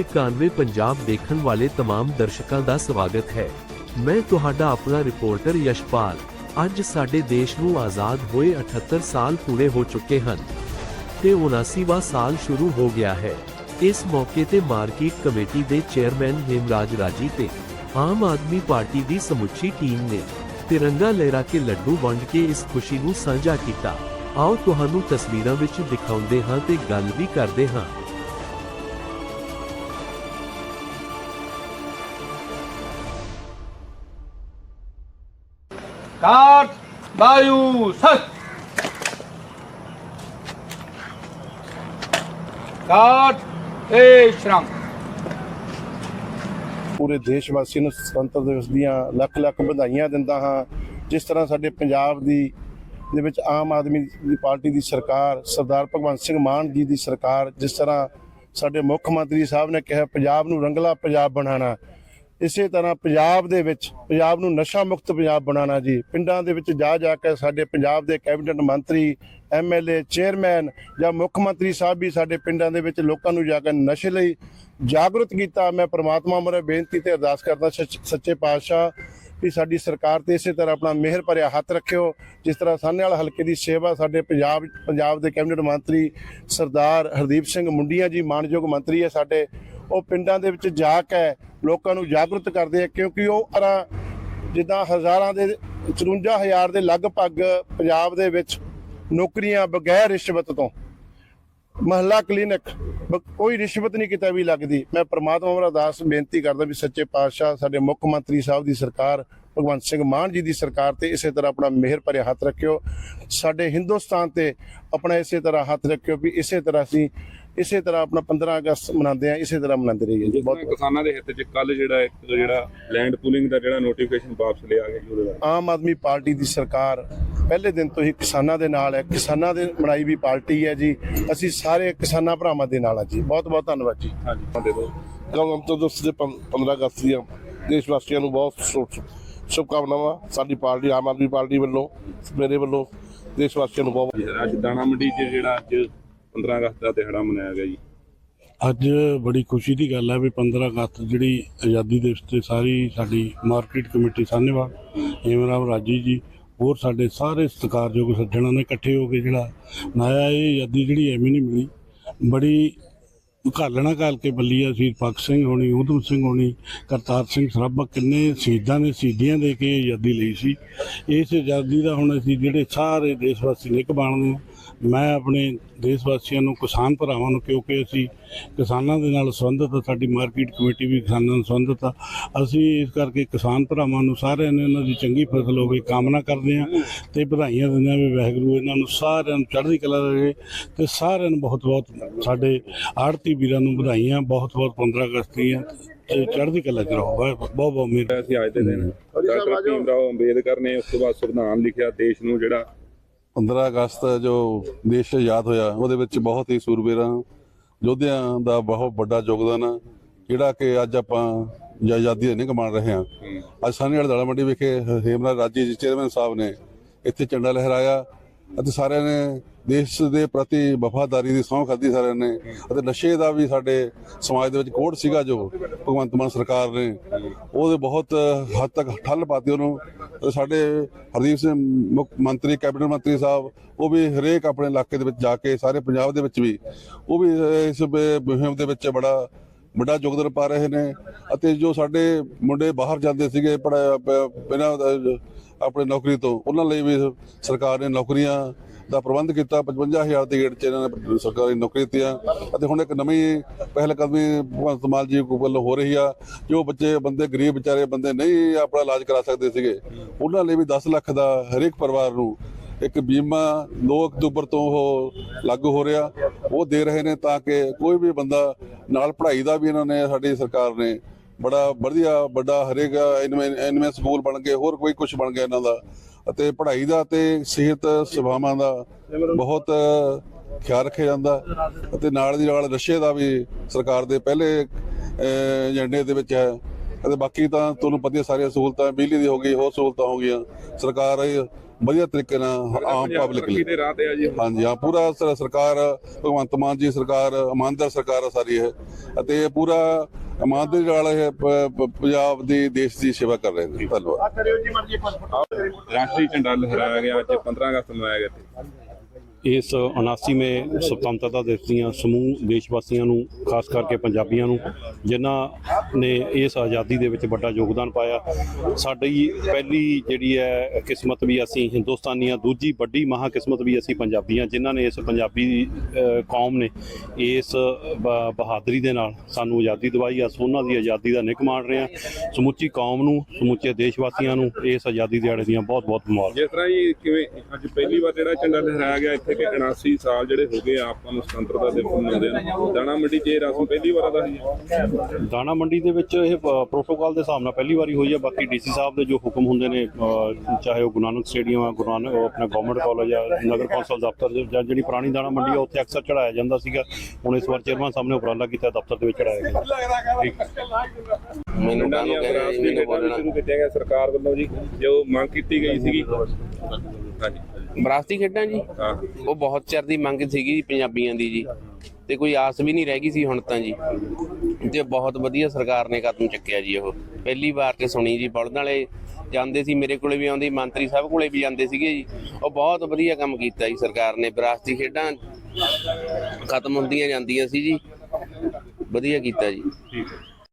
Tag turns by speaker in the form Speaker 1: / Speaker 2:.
Speaker 1: 91 ਪੰਜਾਬ ਦੇਖਣ ਵਾਲੇ तमाम ਦਰਸ਼ਕਾਂ ਦਾ ਸਵਾਗਤ ਹੈ ਮੈਂ ਤੁਹਾਡਾ ਆਪਣਾ ਰਿਪੋਰਟਰ ਯਸ਼ਪਾਲ ਅੱਜ ਸਾਡੇ ਦੇਸ਼ ਨੂੰ ਆਜ਼ਾਦ ਹੋਏ 78 ਸਾਲ ਪੂਰੇ ਹੋ ਚੁੱਕੇ ਹਨ ਤੇ 79ਵਾਂ ਸਾਲ ਸ਼ੁਰੂ ਹੋ ਗਿਆ ਹੈ ਇਸ ਮੌਕੇ ਤੇ ਮਾਰਕੀਟ ਕਮੇਟੀ ਦੇ ਚੇਅਰਮੈਨ ਹੇਮਰਾਜ ਰਾਜੀ ਤੇ ਆਮ ਆਦਮੀ ਪਾਰਟੀ ਦੀ ਸਮੁੱਚੀ ਟੀਮ ਨੇ ਤਿਰੰਗਾ ਲਹਿਰਾ ਕੇ ਲੱਡੂ ਵੰਡ ਕੇ ਇਸ ਖੁਸ਼ੀ ਨੂੰ ਸਾਂਝਾ ਕੀਤਾ ਆਓ ਤੁਹਾਨੂੰ ਤਸਵੀਰਾਂ ਵਿੱਚ ਦਿਖਾਉਂਦੇ ਹਾਂ ਤੇ ਗੱਲ ਵੀ ਕਰਦੇ ਹਾਂ
Speaker 2: ਕਾਟ ਵਾਯੂ ਸਤ ਕਾਟ ਏ ਸ਼੍ਰਮ
Speaker 3: ਪੂਰੇ ਦੇਸ਼ ਵਾਸੀਆਂ ਨੂੰ ਸੁਤੰਤਰ ਦਿਵਸ ਦੀਆਂ ਲੱਖ ਲੱਖ ਵਧਾਈਆਂ ਦਿੰਦਾ ਹਾਂ। ਜਿਸ ਤਰ੍ਹਾਂ ਸਾਡੇ ਪੰਜਾਬ ਦੀ, ਦੇ ਵਿੱਚ ਆਮ ਆਦਮੀ ਦੀ ਪਾਰਟੀ ਦੀ ਸਰਕਾਰ, ਸਰਦਾਰ ਭਗਵੰਤ ਸਿੰਘ ਮਾਨ ਜੀ ਦੀ ਸਰਕਾਰ, ਜਿਸ ਤਰ੍ਹਾਂ ਸਾਡੇ ਮੁੱਖ ਮੰਤਰੀ ਸਾਹਿਬ ਨੇ ਕਿਹਾ, ਪੰਜਾਬ ਨੂੰ ਰੰਗਲਾ ਪੰਜਾਬ ਬਣਾਉਣਾ। ਇਸੇ ਤਰ੍ਹਾਂ ਪੰਜਾਬ ਦੇ ਵਿੱਚ, ਪੰਜਾਬ ਨੂੰ ਨਸ਼ਾ ਮੁਕਤ ਪੰਜਾਬ ਬਣਾਉਣਾ ਜੀ, ਪਿੰਡਾਂ ਦੇ ਵਿੱਚ ਜਾ ਜਾ ਕੇ ਸਾਡੇ ਪੰਜਾਬ ਦੇ ਕੈਬਨਿਟ ਮੰਤਰੀ ਐਮਐਲਏ ਚੇਅਰਮੈਨ ਜਾਂ ਮੁੱਖ ਮੰਤਰੀ ਸਾਹਿਬ ਵੀ ਸਾਡੇ ਪਿੰਡਾਂ ਦੇ ਵਿੱਚ ਲੋਕਾਂ ਨੂੰ ਜਾ ਕੇ ਨਸ਼ੇ ਲਈ ਜਾਗਰੂਕ ਕੀਤਾ। ਮੈਂ ਪ੍ਰਮਾਤਮਾ ਮਰੇ ਬੇਨਤੀ ਤੇ ਅਰਦਾਸ ਕਰਦਾ ਸੱਚ- ਸੱਚੇ ਪਾਤਸ਼ਾਹ ਵੀ ਸਾਡੀ ਸਰਕਾਰ ਤੇ ਇਸੇ ਤਰ੍ਹਾਂ ਆਪਣਾ ਮਿਹਰ ਭਰਿਆ ਹੱਥ ਰੱਖਿਓ। ਜਿਸ ਤਰ੍ਹਾਂ ਸਾਹਨੇ ਹਲਕੇ ਦੀ ਸੇਵਾ ਸਾਡੇ ਪੰਜਾਬ ਪੰਜਾਬ ਦੇ ਕੈਬਨਿਟ ਮੰਤਰੀ ਸਰਦਾਰ ਹਰਦੀਪ ਸਿੰਘ ਮੁੰਡੀਆਂ ਜੀ, ਮਾਨਯੋਗ ਮੰਤਰੀ ਹੈ ਸਾਡੇ ਉਹ ਪਿੰਡਾਂ ਦੇ ਵਿੱਚ ਜਾ ਕੇ ਲੋਕਾਂ ਨੂੰ ਜਾਗਰੂਕ ਕਰਦੇ ਆ ਕਿਉਂਕਿ ਉਹ ਅਰਾਂ ਜਿੱਦਾਂ ਹਜ਼ਾਰਾਂ ਦੇ 54000 ਦੇ ਲਗਭਗ ਪੰਜਾਬ ਦੇ ਵਿੱਚ ਨੌਕਰੀਆਂ ਬਗੈਰ ਰਿਸ਼ਵਤ ਤੋਂ। ਮਹੱਲਾ ਕਲੀਨਿਕ ਕੋਈ ਰਿਸ਼ਵਤ ਨਹੀਂ ਕਿਤੇ ਵੀ ਲੱਗਦੀ। ਮੈਂ ਪ੍ਰਮਾਤਮਾ ਨੂੰ ਅਰਦਾਸ, ਬੇਨਤੀ ਕਰਦਾ ਵੀ ਸੱਚੇ ਪਾਤਸ਼ਾਹ ਸਾਡੇ ਮੁੱਖ ਮੰਤਰੀ ਸਾਹਿਬ ਦੀ ਸਰਕਾਰ, ਭਗਵੰਤ ਸਿੰਘ ਮਾਨ ਜੀ ਦੀ ਸਰਕਾਰ ਤੇ ਇਸੇ ਤਰ੍ਹਾਂ ਆਪਣਾ ਮਿਹਰ ਭਰਿਆ ਹੱਥ ਰੱਖਿਓ। ਸਾਡੇ ਹਿੰਦੁਸਤਾਨ ਤੇ ਆਪਣਾ ਇਸੇ ਤਰ੍ਹਾਂ ਹੱਥ ਰੱਖਿਓ ਵੀ ਇਸੇ ਤਰ੍ਹਾਂ ਅਸੀਂ ਇਸੇ ਤਰ੍ਹਾਂ ਆਪਣਾ 15 ਅਗਸਤ ਮਨਾਉਂਦੇ ਆ ਇਸੇ ਤਰ੍ਹਾਂ ਮਨਾਉਂਦੇ ਰਹੀਏ ਜੀ ਬਹੁਤ
Speaker 4: ਕਿਸਾਨਾਂ ਦੇ ਹਿੱਤ 'ਚ ਕੱਲ ਜਿਹੜਾ ਇੱਕ ਜਿਹੜਾ ਲੈਂਡ ਪੂਲਿੰਗ ਦਾ ਜਿਹੜਾ ਨੋਟੀਫਿਕੇਸ਼ਨ ਵਾਪਸ ਲਿਆ ਗਿਆ ਜੀ ਉਹਦੇ ਬਾਰੇ।
Speaker 3: ਆਮ ਆਦਮੀ ਪਾਰਟੀ ਦੀ ਸਰਕਾਰ ਪਹਿਲੇ ਦਿਨ ਤੋਂ ਹੀ ਕਿਸਾਨਾਂ ਦੇ ਨਾਲ ਹੈ ਕਿਸਾਨਾਂ ਦੇ ਬਣਾਈ ਵੀ ਪਾਰਟੀ ਹੈ ਜੀ। ਅਸੀਂ ਸਾਰੇ ਕਿਸਾਨਾਂ ਭਰਾਵਾਂ ਦੇ ਨਾਲ ਆ ਜੀ। ਬਹੁਤ ਬਹੁਤ ਧੰਨਵਾਦ ਜੀ।
Speaker 4: ਹਾਂਜੀ
Speaker 5: ਗਣਤੰਤਰ ਦਿਵਸ ਦੇ ਪੰ- 15 ਅਗਸਤ ਦੀਆਂ ਦੇਸ਼ ਵਾਸੀਆਂ ਨੂੰ ਬਹੁਤ ਸ਼ੁਭ- ਸ਼ੁਭਕਾਮਨਾਵਾਂ। ਸਾਡੀ ਪਾਰਟੀ ਆਮ ਆਦਮੀ ਪਾਰਟੀ ਵੱਲੋਂ ਮੇਰੇ ਵੱਲੋਂ ਦੇਸ਼ ਵਾਸੀਆਂ ਨੂੰ ਬਹੁਤ
Speaker 4: ਅੱਜ ਦਾਣਾ ਮੰਡੀ 'ਚ ਜਿਹੜਾ ਅੱਜ 15 ਅਗਸਤ ਦਾ ਦਿਹਾੜਾ ਮਨਾਇਆ ਗਿਆ ਜੀ।
Speaker 6: ਅੱਜ ਬੜੀ ਖੁਸ਼ੀ ਦੀ ਗੱਲ ਹੈ ਵੀ 15 ਅਗਸਤ ਜਿਹੜੀ ਆਜ਼ਾਦੀ ਦਿਵਸ ਤੇ ਸਾਰੀ ਸਾਡੀ ਮਾਰਕੀਟ ਕਮੇਟੀ ਸਾਹਨੇਵਾਲ ਹੇਮਰਾਮ ਰਾਜੀ ਜੀ, ਹੋਰ ਸਾਡੇ ਸਾਰੇ ਸਤਿਕਾਰਯੋਗ ਸੱਜਣਾਂ ਨੇ ਇਕੱਠੇ ਹੋ ਕੇ ਜਿਹੜਾ ਮਨਾਇਆ, ਇਹ ਆਜ਼ਾਦੀ ਜਿਹੜੀ ਐਵੇਂ ਨਹੀਂ ਮਿਲੀ। ਬੜੀ ਘਾਲਣਾ ਘਾਲ ਕੇ ਬੱਲੀ ਆ, ਸ਼ਹੀਦ ਭਗਤ ਸਿੰਘ ਹੋਣੀ, ਊਧਮ ਸਿੰਘ ਹੋਣੀ, ਕਰਤਾਰ ਸਿੰਘ ਸਰਾਭਾ, ਕਿੰਨੇ ਸ਼ਹੀਦਾਂ ਨੇ ਸ਼ਹੀਦੀਆਂ ਦੇ ਕੇ ਆਜ਼ਾਦੀ ਲਈ ਸੀ। ਇਸ ਆਜ਼ਾਦੀ ਦਾ ਹੁਣ ਅਸੀਂ ਜਿਹੜੇ ਸਾਰੇ ਦੇਸ਼ ਵਾਸੀ ਨਿਕ ਬਣਦੇ ਹਾਂ ਮੈਂ ਆਪਣੇ ਦੇਸ਼ ਵਾਸੀਆਂ ਨੂੰ, ਕਿਸਾਨ ਭਰਾਵਾਂ ਨੂੰ ਕਿਉਂਕਿ ਅਸੀਂ ਕਿਸਾਨਾਂ ਦੇ ਨਾਲ ਸੰਬੰਧਿਤ ਆ, ਸਾਡੀ ਮਾਰਕੀਟ ਕਮੇਟੀ ਵੀ ਕਿਸਾਨਾਂ ਨਾਲ ਸੰਬੰਧਿਤ ਆ, ਅਸੀਂ ਇਸ ਕਰਕੇ ਕਿਸਾਨ ਭਰਾਵਾਂ ਨੂੰ ਸਾਰਿਆਂ ਨੇ ਇਹਨਾਂ ਦੀ ਚੰਗੀ ਫਸਲ ਹੋਵੇ, ਕਾਮਨਾ ਕਰਦੇ ਹਾਂ ਤੇ ਵਧਾਈਆਂ ਦਿੰਦੇ ਹਾਂ ਵੀ ਵਾਹਿਗੁਰੂ ਇਹਨਾਂ ਨੂੰ ਸਾਰਿਆਂ ਨੂੰ ਚੜ੍ਹਦੀ ਕਲਾ ਦੇਵੇ ਤੇ ਸਾਰਿਆਂ ਨੂੰ ਬਹੁਤ ਬਹੁਤ ਸਾਡੇ ਆੜਤੀ ਵੀਰਾਂ ਨੂੰ ਵਧਾਈਆਂ ਬਹੁਤ ਬਹੁਤ 15 ਅਗਸਤ ਦੀਆਂ ਤੇ ਚੜ੍ਹਦੀ ਕਲਾ ਚ ਰਹੋ ਬਹੁਤ ਬਹੁਤ ਮਿਹਰ।
Speaker 4: ਅਸੀਂ ਅੱਜ ਦੇ ਦਿਨ ਡਾਕਟਰ ਭੀਮ ਰਾਓ ਅੰਬੇਦਕਰ ਨੇ ਉਸ ਤੋਂ ਬਾਅਦ ਸੰਵਿਧਾਨ ਲਿਖਿਆ ਦੇਸ਼ ਨੂੰ ਜਿਹੜਾ
Speaker 7: 15 ਅਗਸਤ ਜੋ ਦੇਸ਼ ਆਜ਼ਾਦ ਹੋਇਆ ਉਹਦੇ ਵਿੱਚ ਬਹੁਤ ਹੀ ਸੂਰਬੀਰਾਂ ਯੋਧਿਆਂ ਦਾ ਬਹੁਤ ਵੱਡਾ ਯੋਗਦਾਨ ਆ ਜਿਹੜਾ ਕਿ ਅੱਜ ਆਪਾਂ ਜ- ਆਜ਼ਾਦੀ ਦੇ ਨਿਘ ਬਣ ਰਹੇ ਹਾਂ। ਅੱਜ ਸਾਨੇ ਵਾਲੇ ਦਾਣਾ ਮੰਡੀ ਵਿਖੇ ਹੇਮਰਾਜ ਰਾਜੀ ਜੀ ਚੇਅਰਮੈਨ ਸਾਹਿਬ ਨੇ ਇੱਥੇ ਝੰਡਾ ਲਹਿਰਾਇਆ। ਅਤੇ ਸਾਰਿਆਂ ਨੇ ਦੇਸ਼ ਦੇ ਪ੍ਰਤੀ ਵਫਾਦਾਰੀ ਦੀ ਸਹੁੰ ਖਾਧੀ ਸਾਰਿਆਂ ਨੇ। ਅਤੇ ਨਸ਼ੇ ਦਾ ਵੀ ਸਾਡੇ ਸਮਾਜ ਦੇ ਵਿੱਚ ਕੋਡ ਸੀਗਾ ਜੋ ਭਗਵੰਤ ਮਾਨ ਸਰਕਾਰ ਨੇ। ਉਹਦੇ ਬਹੁਤ ਹੱਦ ਤੱਕ ਠੱਲ ਪਾਤੀ ਉਹਨੂੰ। ਸਾਡੇ ਹਰਦੀਪ ਸਿੰਘ ਮੁੱਖ ਮੰਤਰੀ, ਕੈਬਨਿਟ ਮੰਤਰੀ ਸਾਹਿਬ, ਉਹ ਵੀ ਹਰੇਕ ਆਪਣੇ ਇਲਾਕੇ ਦੇ ਵਿੱਚ ਜਾ ਕੇ, ਸਾਰੇ ਪੰਜਾਬ ਦੇ ਵਿੱਚ ਵੀ, ਉਹ ਵੀ ਇਸ ਮੁਹਿੰਮ ਦੇ ਵਿੱਚ ਬੜਾ ਵੱਡਾ ਯੋਗਦਾਨ ਪਾ ਰਹੇ ਨੇ ਅਤੇ ਜੋ ਸਾਡੇ ਮੁੰਡੇ ਬਾਹਰ ਜਾਂਦੇ ਸੀਗੇ ਪੜਾ ਬਿਨਾਂ ਆਪਣੇ ਨੌਕਰੀ ਤੋਂ, ਉਹਨਾਂ ਲਈ ਵੀ ਸਰਕਾਰ ਨੇ ਨੌਕਰੀਆਂ ਦਾ ਪ੍ਰਬੰਧ ਕੀਤਾ। 55000 ਦੇ ਗੇੜ ਚ ਇਹਨਾਂ ਨੇ ਸਰਕਾਰੀ ਨੌਕਰੀ ਦਿੱਤੀਆਂ ਅਤੇ ਹੁਣ ਇੱਕ ਨਵੀਂ ਪਹਿਲ ਕਦਮੀ ਭਗਵੰਤ ਮਾਨ ਜੀ ਵੱਲੋਂ ਹੋ ਰਹੀ ਆ। ਜੋ ਬੱਚੇ, ਬੰਦੇ, ਗਰੀਬ ਵਿਚਾਰੇ, ਬੰਦੇ ਨਹੀਂ ਆਪਣਾ ਇਲਾਜ ਕਰਾ ਸਕਦੇ ਸੀਗੇ, ਉਹਨਾਂ ਲਈ ਵੀ 10 ਲੱਖ ਦਾ ਹਰੇਕ ਪਰਿਵਾਰ ਨੂੰ ਇੱਕ ਬੀਮਾ 2 ਅਕਤੂਬਰ ਤੋਂ ਉਹ ਲਾਗੂ ਹੋ ਰਿਹਾ। ਉਹ ਦੇ ਰਹੇ ਨੇ ਤਾਂ ਕਿ ਕੋਈ ਵੀ ਬੰਦਾ ਨਾਲ ਪੜ੍ਹਾਈ ਦਾ ਵੀ ਇਹਨਾਂ ਨੇ, ਸਾਡੀ ਸਰਕਾਰ ਨੇ ਬੜਾ ਵਧੀਆ, ਵੱਡਾ ਹਰੇਕ ਐਨਵੇਂ ਸਕੂਲ ਬਣ ਗਏ ਹੋਰ ਕੋਈ ਕੁਝ ਬਣ ਗਿਆ ਇਹਨਾਂ ਦਾ। ਅਤੇ ਪੜ੍ਹਾਈ ਦਾ ਤੇ ਸਿਹਤ ਸੇਵਾਵਾਂ ਦਾ ਬਹੁਤ ਖਿਆਲ ਰੱਖਿਆ ਜਾਂਦਾ। ਅਤੇ ਨਾਲ ਦੀ ਨਾਲ ਨਸ਼ੇ ਦਾ ਵੀ ਸਰਕਾਰ ਦੇ ਪਹਿਲੇ ਏਜੰਡੇ ਦੇ ਵਿੱਚ ਹੈ। ਅਤੇ ਬਾਕੀ ਤਾਂ ਤੁਹਾਨੂੰ ਪਤਾ ਸਾਰੀਆਂ ਸਹੂਲਤਾਂ, ਬਿਜਲੀ ਦੀ ਹੋ ਗਈ, ਹੋਰ ਸਹੂਲਤਾਂ ਹੋ ਗਈਆਂ। ਸਰਕਾਰ ਵਧੀਆ ਤਰੀਕੇ ਨਾਲ ਆਮ ਪਬਲਿਕ ਲਈ।
Speaker 4: ਦੇ ਰਾਹ ਤੇ ਆ ਜੀ।
Speaker 7: ਹਾਂਜੀ ਹਾਂ ਪੂਰਾ ਸਰਕਾਰ ਭਗਵੰਤ ਮਾਨ ਜੀ ਸਰਕਾਰ ਇਮਾਨਦਾਰ ਸਰਕਾਰ ਆ ਸਾਰੀ ਇਹ। ਅਤੇ ਇਹ ਪੂਰਾ ਇਮਾਨਦਾਰੀ ਨਾਲ ਇਹ ਪੰਜਾਬ ਦੀ ਦੇਸ਼ ਦੀ ਸੇਵਾ ਕਰ ਰਹੇ ਨੇ। ਧੰਨਵਾਦ।
Speaker 4: ਰਾਸ਼ਟਰੀ ਝੰਡਾ ਲਹਿਰਾਇਆ ਗਿਆ ਅੱਜ 15 ਅਗਸਤ ਮਨਾਇਆ ਗਿਆ
Speaker 8: ਇਸ 79ਵੇਂ ਸੁਤੰਤਰਤਾ ਦਿਵਸ ਦੀਆਂ ਸਮੂਹ ਦੇਸ਼ ਵਾਸੀਆਂ ਨੂੰ, ਖਾਸ ਕਰਕੇ ਪੰਜਾਬੀਆਂ ਨੂੰ, ਜਿਨ੍ਹਾਂ ਨੇ ਇਸ ਆਜ਼ਾਦੀ ਦੇ ਵਿੱਚ ਵੱਡਾ ਯੋਗਦਾਨ ਪਾਇਆ। ਸਾਡੀ ਪਹਿਲੀ ਜਿਹੜੀ ਹੈ ਕਿਸਮਤ ਵੀ ਅਸੀਂ ਹਿੰਦੁਸਤਾਨੀਆਂ ਦੂਜੀ ਵੱਡੀ ਮਹਾ ਕਿਸਮਤ ਵੀ ਅਸੀਂ ਪੰਜਾਬੀਆਂ ਜਿਨ੍ਹਾਂ ਨੇ ਇਸ ਪੰਜਾਬੀ ਕੌਮ ਨੇ ਇਸ ਬ- ਬਹਾਦਰੀ ਦੇ ਨਾਲ ਸਾਨੂੰ ਆਜ਼ਾਦੀ ਦਿਵਾਈ। ਆ ਉਹਨਾਂ ਦੀ ਆਜ਼ਾਦੀ ਦਾ ਨਿੱਘ ਮਾਣ ਰਹੇ ਹਾਂ ਸਮੁੱਚੀ ਕੌਮ ਨੂੰ, ਸਮੁੱਚੇ ਦੇਸ਼ ਵਾਸੀਆਂ ਨੂੰ ਇਸ ਆਜ਼ਾਦੀ ਦਿਹਾੜੇ ਦੀਆਂ ਬਹੁਤ ਬਹੁਤ ਮੁਬਾਰਕਾਂ।
Speaker 4: ਜਿਸ ਤਰ੍ਹਾਂ ਹੀ ਕਿਵੇਂ ਅੱਜ ਪਹਿਲੀ ਵਾਰ ਜਿਹੜਾ ਝੰਡਾ ਲਹਿਰਾਇਆ ਗਿਆ ਇੱਥੇ ਕਿ 79 ਸਾਲ ਜਿਹੜੇ ਹੋ ਗਏ ਆ ਆਪਾਂ ਨੂੰ ਸੁਤੰਤਰਤਾ ਦਿਵਸ ਮਨਾਉਂਦੇ ਨੇ ਦਾਣਾ ਮੰਡੀ 'ਚ ਇਹ ਰਸਮ ਪਹਿਲੀ ਵਾਰ ਆਦਾ ਸੀ
Speaker 8: ਦਾਣਾ ਮੰਡੀ ਦੇ ਵਿੱਚ ਇਹ ਪ੍ਰੋਟੋਕਾਲ ਦੇ ਹਿਸਾਬ ਨਾਲ ਪਹਿਲੀ ਵਾਰੀ ਹੋਈ ਹੈ। ਬਾਕੀ ਡੀਸੀ ਸਾਹਿਬ ਦੇ ਜੋ ਹੁਕਮ ਹੁੰਦੇ ਨੇ ਚਾਹੇ ਉਹ ਗੁਰੂ ਨਾਨਕ ਸਟੇਡੀਅਮ ਆ ਗੁਰੂ ਨਾਨਕ ਉਹ ਆਪਣਾ ਗਵਰਨਮੈਂਟ ਕਾਲਜ ਆ ਨਗਰ ਕੌਂਸਲ ਦਫ਼ਤਰ ਦੇ- ਜਾਂ ਜਿਹੜੀ ਪੁਰਾਣੀ ਦਾਣਾ ਮੰਡੀ ਆ ਉੱਥੇ ਅਕਸਰ ਚੜਾਇਆ ਜਾਂਦਾ ਸੀਗਾ। ਹੁਣ ਇਸ ਵਾਰ ਚੇਅਰਮੈਨ ਸਾਹਿਬ ਨੇ ਉਪਰਾਲਾ ਕੀਤਾ ਦਫ਼ਤਰ ਦੇ ਵਿੱਚ ਚੜਾਇਆ ਗਿਆ।
Speaker 9: ਮੈਨੂੰ
Speaker 4: ਦੀਆਂ ਰਾਸ਼ਟਰੀ ਖੇਡਾਂ ਵੀ ਸ਼ੁਰੂ ਕੀਤੀਆਂ ਗਿਆ ਸਰਕਾਰ ਵੱਲੋਂ ਜੀ ਜੋ ਮੰਗ ਕੀਤੀ ਗਈ ਸੀਗੀ। ਹਾਂਜੀ।
Speaker 9: ਵਿਰਾਸਤੀ ਖੇਡਾਂ ਜੀ?
Speaker 4: ਹਾਂ।
Speaker 9: ਉਹ ਬਹੁਤ ਚਿਰ ਦੀ ਮੰਗ ਸੀਗੀ ਜੀ ਪੰਜਾਬੀਆਂ ਦੀ ਜੀ। ਤੇ ਕੋਈ ਆਸ ਵੀ ਨਹੀਂ ਰਹਿ ਗਈ ਸੀ ਹੁਣ ਤਾਂ ਜੀ। ਤੇ ਬਹੁਤ ਵਧੀਆ ਸਰਕਾਰ ਨੇ ਕਦਮ ਚੱਕਿਆ ਜੀ ਉਹ। ਪਹਿਲੀ ਵਾਰ ਤੇ ਸੁਣੀ ਜੀ ਬਲਦ ਵਾਲੇ ਜਾਂਦੇ ਸੀ ਮੇਰੇ ਕੋਲੇ ਵੀ ਆਉਂਦੇ ਸੀ, ਮੰਤਰੀ ਸਾਹਿਬ ਕੋਲੇ ਵੀ ਜਾਂਦੇ ਸੀਗੇ ਜੀ। ਉਹ ਬਹੁਤ ਵਧੀਆ ਕੰਮ ਕੀਤਾ ਜੀ ਸਰਕਾਰ ਨੇ। ਵਿਰਾਸਤੀ ਖੇਡਾਂ ਖਤਮ ਹੁੰਦੀਆਂ ਜਾਂਦੀਆਂ ਸੀ ਜੀ। ਵਧੀਆ ਕੀਤਾ ਜੀ।
Speaker 4: ਠੀਕ ਹੈ।